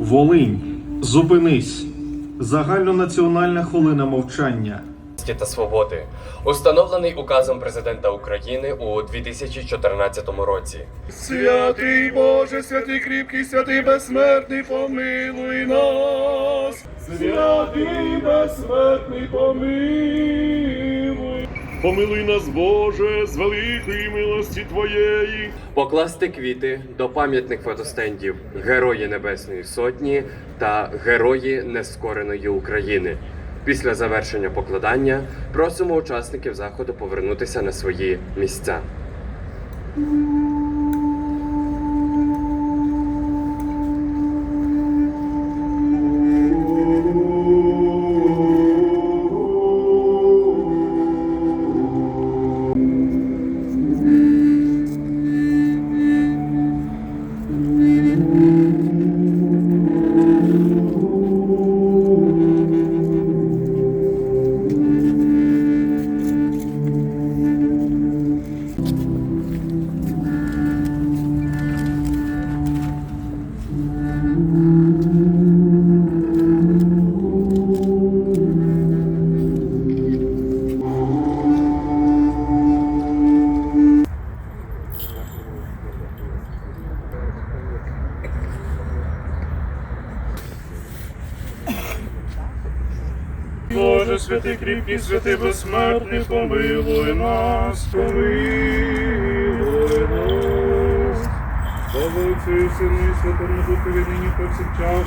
Волинь, зупинись. Загальнонаціональна хвилина мовчання. та свободи, установлений указом президента України у 2014 році. Святий Боже, святий кріпкий, святий безсмертний, помилуй нас. Святий безсмертний, помилуй. Помилуй нас, Боже, з великої милості Твоєї. Покласти квіти до пам'ятних фотостендів Герої Небесної Сотні та Герої Нескореної України. Після завершення покладання просимо учасників заходу повернутися на свої місця. 음. Святий кріпкий, святий безсмертний, помилуй нас, помилуй нас. Слава Отцю і Сину і Святому Духові нині повсякчас.